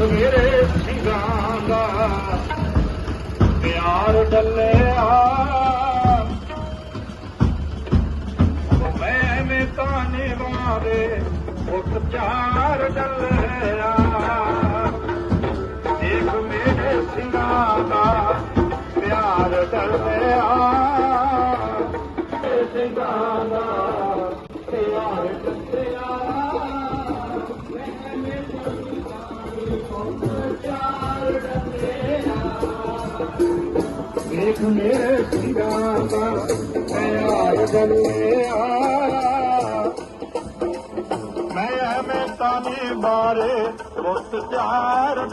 ਮੇਰੇ ਸਿੰਘਾਂ ਦਾ ਪਿਆਰ ਡੱਲਿਆ। ਮੈਂ ਮੇ ਤਾਨੇ ਵਾਰੇ ਉਹ ਚਾਰ ਡੱਲਿਆ। ਦੇਖ ਮੇਰੇ ਸਿੰਘਾਂ ਦਾ ਪਿਆਰ ਡੱਲਿਆ। प्यार न है त बारे उत प्यारु